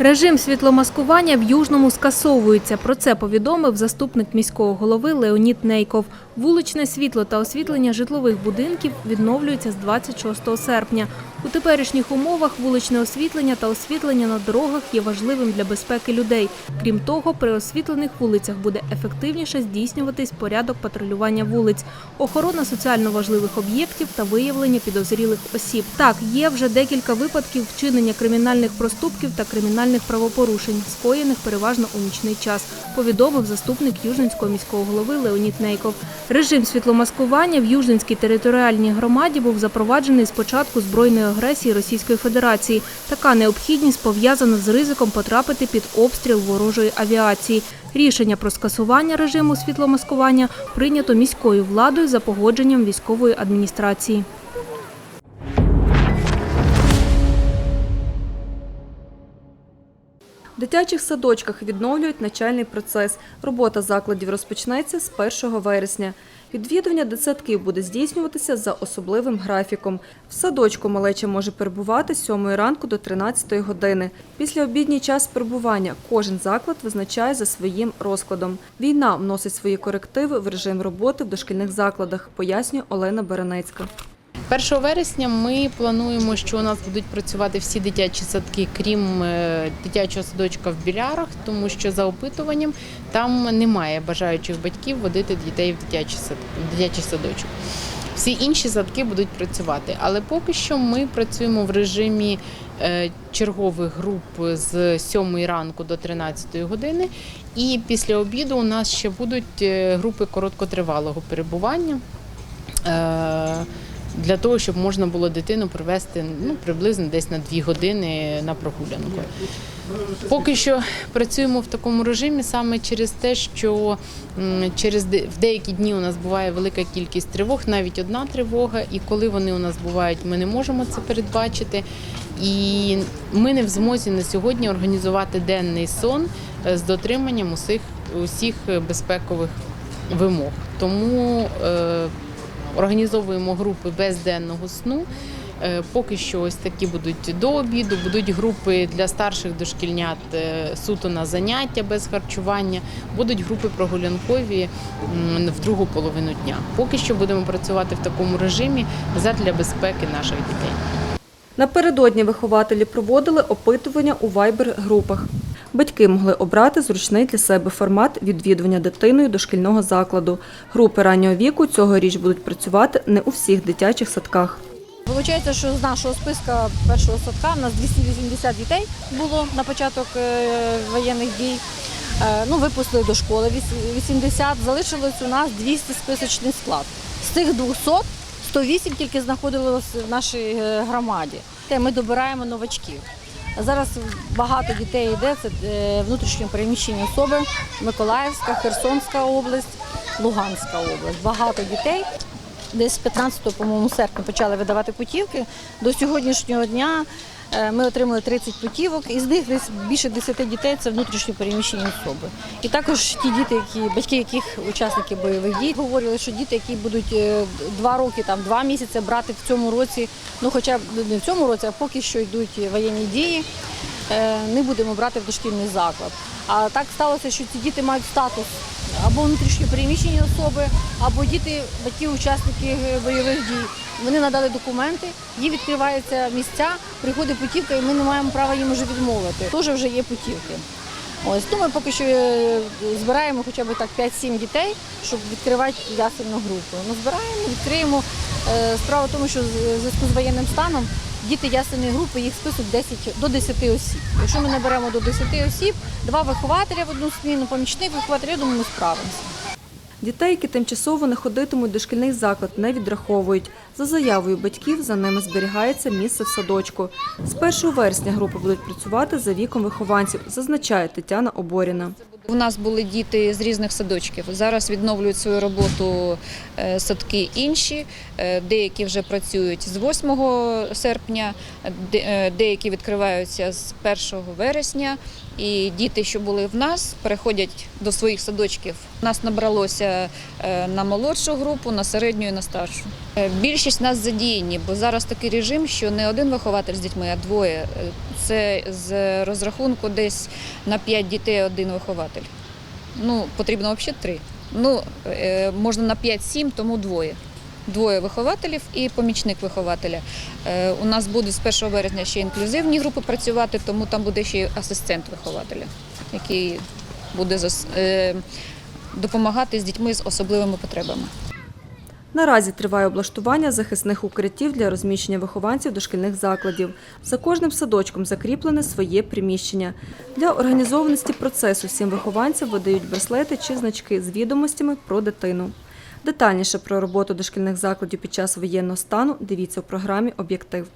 Режим світломаскування в Южному скасовується. Про це повідомив заступник міського голови Леонід Нейков. Вуличне світло та освітлення житлових будинків відновлюється з 26 серпня. У теперішніх умовах вуличне освітлення та освітлення на дорогах є важливим для безпеки людей. Крім того, при освітлених вулицях буде ефективніше здійснюватись порядок патрулювання вулиць, охорона соціально важливих об'єктів та виявлення підозрілих осіб. Так, є вже декілька випадків вчинення кримінальних проступків та кримінальних правопорушень, скоєних переважно у нічний час, повідомив заступник Южненського міського голови Леонід Нейков. Режим світломаскування в Южненській територіальній громаді був запроваджений з початку збройної агресії Російської Федерації. Така необхідність пов'язана з ризиком потрапити під обстріл ворожої авіації. Рішення про скасування режиму світломаскування прийнято міською владою за погодженням військової адміністрації. В дитячих садочках відновлюють навчальний процес. Робота закладів розпочнеться з 1 вересня. Відвідування дитсадків буде здійснюватися за особливим графіком. В садочку малеча може перебувати з 7 ранку до 13 години. Після обідній час перебування кожен заклад визначає за своїм розкладом. Війна вносить свої корективи в режим роботи в дошкільних закладах, пояснює Олена Беренецька. 1 вересня ми плануємо, що у нас будуть працювати всі дитячі садки, крім е, дитячого садочка в білярах, тому що за опитуванням там немає бажаючих батьків водити дітей в дитячий сад, в дитячий садочок. Всі інші садки будуть працювати, але поки що ми працюємо в режимі е, чергових груп з 7 ранку до 13 години. І після обіду у нас ще будуть е, групи короткотривалого перебування. Е, для того, щоб можна було дитину привести ну, приблизно десь на дві години на прогулянку. Поки що працюємо в такому режимі саме через те, що через в деякі дні у нас буває велика кількість тривог, навіть одна тривога, і коли вони у нас бувають, ми не можемо це передбачити. І ми не в змозі на сьогодні організувати денний сон е, з дотриманням усіх, усіх безпекових вимог. Тому е, організовуємо групи без денного сну. Е, Поки що ось такі будуть до обіду, будуть групи для старших дошкільнят е, суто на заняття без харчування, будуть групи прогулянкові в другу половину дня. Поки що будемо працювати в такому режимі задля безпеки наших дітей. Напередодні вихователі проводили опитування у вайбер-групах. Батьки могли обрати зручний для себе формат відвідування дитиною дошкільного закладу. Групи раннього віку цьогоріч будуть працювати не у всіх дитячих садках. Виходить, що з нашого списка першого садка у нас 280 дітей було на початок е, воєнних дій. Е, Ну, випустили до школи віс- 80, залишилось у нас 200 списочний склад. З цих 200 108 тільки знаходилось в нашій е, громаді. Ми добираємо новачків. Зараз багато дітей йде, це е, внутрішньо переміщені особи, Миколаївська, Херсонська область, Луганська область. Багато дітей. Десь 15 по-моєму, серпня почали видавати путівки. До сьогоднішнього дня ми отримали 30 путівок, із них десь більше 10 дітей це внутрішньо переміщені особи. І також ті діти, які батьки яких учасники бойових дій, говорили, що діти, які будуть е, два роки, там два місяці брати в цьому році, ну хоча б не в цьому році, а поки що йдуть воєнні дії, е, не будемо брати в дошкільний заклад. А так сталося, що ці діти мають статус або внутрішньо переміщені особи, або діти, батьки, учасники е, бойових дій. Вони надали документи, їм відкриваються місця, приходить путівка, і ми не маємо права їм вже відмовити. Теж вже є путівки. Ось тому ми поки що е, збираємо хоча б так 5-7 дітей, щоб відкривати ясельну групу. Ну, збираємо, відкриємо. Е, Справа в тому, що в зв'язку з воєнним станом діти ясельної групи їх список 10, до 10 осіб. Якщо ми наберемо до 10 осіб, два вихователя в одну зміну, помічник вихователя, я думаю, ми справимося. Дітей, які тимчасово не ходитимуть в дошкільний заклад, не відраховують. За заявою батьків за ними зберігається місце в садочку. З 1 вересня групи будуть працювати за віком вихованців, зазначає Тетяна Оборіна. У нас були діти з різних садочків. Зараз відновлюють свою роботу е, садки інші. Е, Деякі вже працюють з 8 серпня, е, деякі відкриваються з 1 вересня. І діти, що були в нас, переходять до своїх садочків. Нас набралося е, на молодшу групу, на середню і на старшу. Е, Більшість нас задіяні, бо зараз такий режим, що не один вихователь з дітьми, а двоє. Е, Це з розрахунку десь на 5 дітей один вихователь. Ну, потрібно взагалі три. Ну, можна на 5-7, тому двоє. Двоє вихователів і помічник вихователя. Е, У нас будуть з 1 березня ще інклюзивні групи працювати, тому там буде ще й асистент вихователя, який буде е, допомагати з дітьми з особливими потребами. Наразі триває облаштування захисних укриттів для розміщення вихованців дошкільних закладів. За кожним садочком закріплене своє приміщення. Для організованості процесу всім вихованцям видають браслети чи значки з відомостями про дитину. Детальніше про роботу дошкільних закладів під час воєнного стану дивіться у програмі Об'єктив.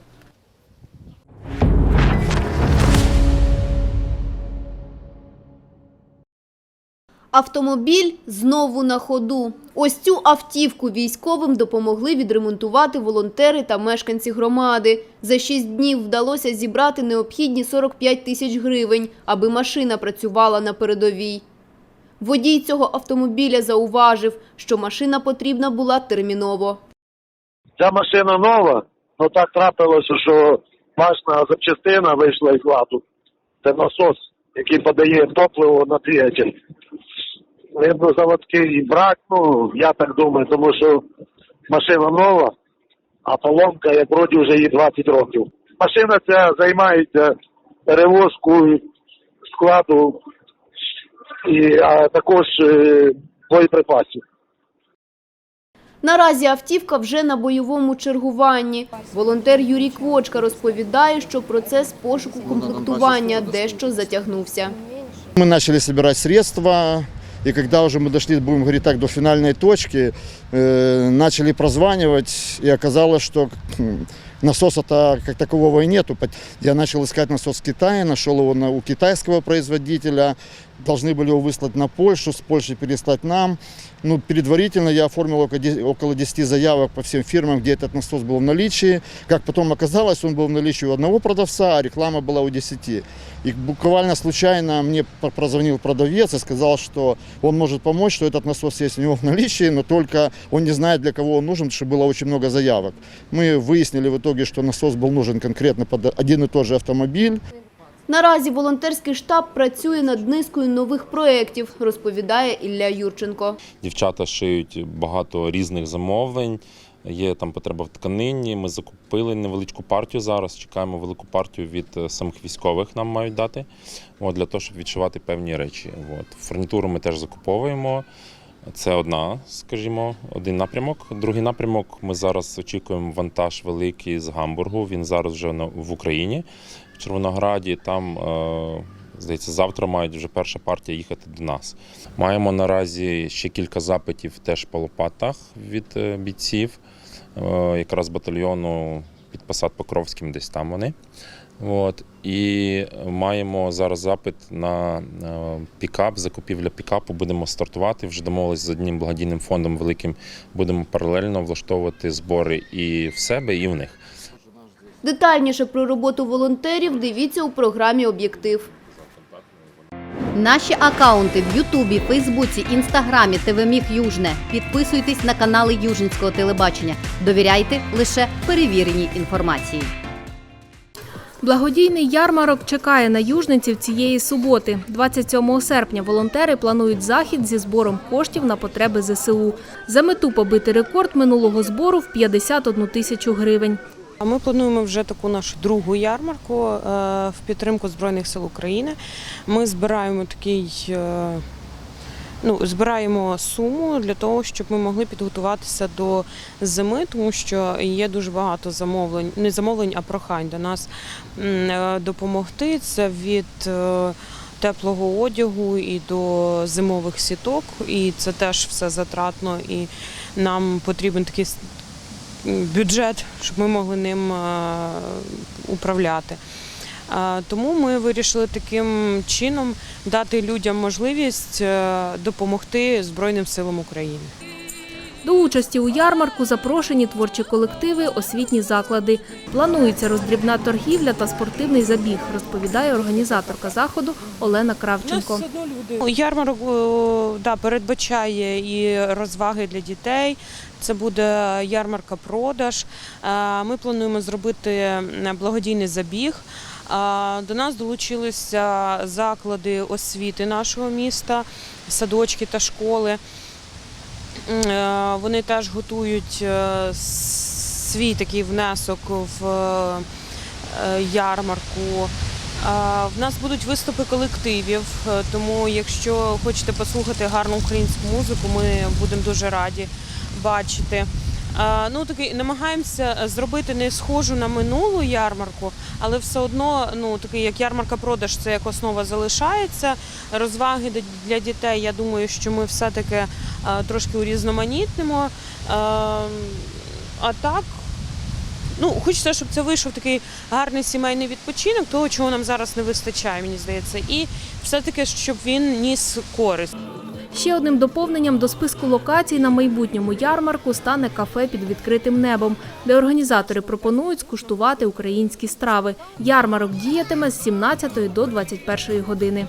Автомобіль знову на ходу. Ось цю автівку військовим допомогли відремонтувати волонтери та мешканці громади. За шість днів вдалося зібрати необхідні 45 тисяч гривень, аби машина працювала на передовій. Водій цього автомобіля зауважив, що машина потрібна була терміново. Ця машина нова, але так трапилося, що важна запчастина вийшла із ладу. Це насос, який подає топливо на двигатель. Видно, заводський брак, ну, я так думаю, тому що машина нова, а поломка, як вроді, вже їй 20 років. Машина ця займається перевозкою складу і а також е, боєприпасів. Наразі автівка вже на бойовому чергуванні. Волонтер Юрій Квочка розповідає, що процес пошуку комплектування дещо затягнувся. Ми почали збирати средства, і коли вже ми дошли, будемо говорити так, до фінальної точки, э, начали прозванивать, и оказалось, что насоса-то как такового и нету. Я начал искать насос в Китае, нашел его на, у китайского производителя, должны были его выслать на Польшу, с Польши переслать нам. Ну, предварительно я оформил около де- около 10 заявок по всем фирмам, где этот насос был в наличии. Как потом оказалось, он был в наличии у одного продавца, а реклама была у 10. И буквально случайно мне прозвонил продавец и сказал, что он может помочь, что этот насос есть у него в наличии, но только он не знает, для кого он нужен, потому что было очень много заявок. Мы выяснили в итоге, что насос был нужен конкретно под один и тот же автомобиль. Наразі волонтерський штаб працює над низкою нових проєктів, розповідає Ілля Юрченко. Дівчата шиють багато різних замовлень. Є там потреба в тканині. Ми закупили невеличку партію зараз. Чекаємо велику партію від е, самих військових. Нам мають дати от, для того, щоб відшивати певні речі. От. Фурнітуру ми теж закуповуємо. Це одна, скажімо, один напрямок. Другий напрямок ми зараз очікуємо вантаж великий з Гамбургу. Він зараз вже в Україні, в Червонограді. Там, е, здається, завтра мають вже перша партія їхати до нас. Маємо наразі ще кілька запитів теж по лопатах від е, бійців, е, якраз батальйону під посад Покровським, десь там вони. От. І маємо зараз запит на пікап, закупівля пікапу. Будемо стартувати. Вже домовились з одним благодійним фондом великим. Будемо паралельно влаштовувати збори і в себе, і в них. Детальніше про роботу волонтерів дивіться у програмі Об'єктив. Наші акаунти в Ютубі, Фейсбуці, Інстаграмі, ТВ Южне. Підписуйтесь на канали Южницького телебачення. Довіряйте лише перевіреній інформації. Благодійний ярмарок чекає на южниців цієї суботи. 27 серпня волонтери планують захід зі збором коштів на потреби ЗСУ. За мету побити рекорд минулого збору в 51 тисячу гривень. А ми плануємо вже таку нашу другу ярмарку е, в підтримку Збройних сил України. Ми збираємо такий. Ну, збираємо суму для того, щоб ми могли підготуватися до зими, тому що є дуже багато замовлень, не замовлень, а прохань до нас е, допомогти. Це від е, теплого одягу і до зимових сіток, і це теж все затратно. І нам потрібен такий бюджет, щоб ми могли ним е, управляти. Тому ми вирішили таким чином дати людям можливість е, допомогти Збройним силам України. До участі у ярмарку запрошені творчі колективи, освітні заклади. Планується роздрібна торгівля та спортивний забіг, розповідає організаторка заходу Олена Кравченко. Ярмарок е, да, передбачає і розваги для дітей. Це буде ярмарка продаж. Е, Ми плануємо зробити благодійний забіг. До нас долучилися заклади освіти нашого міста, садочки та школи. Е, Вони теж готують е, свій такий внесок в е, ярмарку. В нас будуть виступи колективів, тому якщо хочете послухати гарну українську музику, ми будемо дуже раді бачити. Ну, такий намагаємося зробити не схожу на минулу ярмарку, але все одно, ну такий як ярмарка продаж, це як основа залишається. Розваги для- дітей. Я думаю, що ми все-таки е, трошки урізноманітнимо. Е, А так, Ну, хочеться, щоб це вийшов такий гарний сімейний відпочинок, того, чого нам зараз не вистачає, мені здається. І все-таки, щоб він ніс користь. Ще одним доповненням до списку локацій на майбутньому ярмарку стане кафе під відкритим небом, де організатори пропонують скуштувати українські страви. Ярмарок діятиме з 17 до 21 години.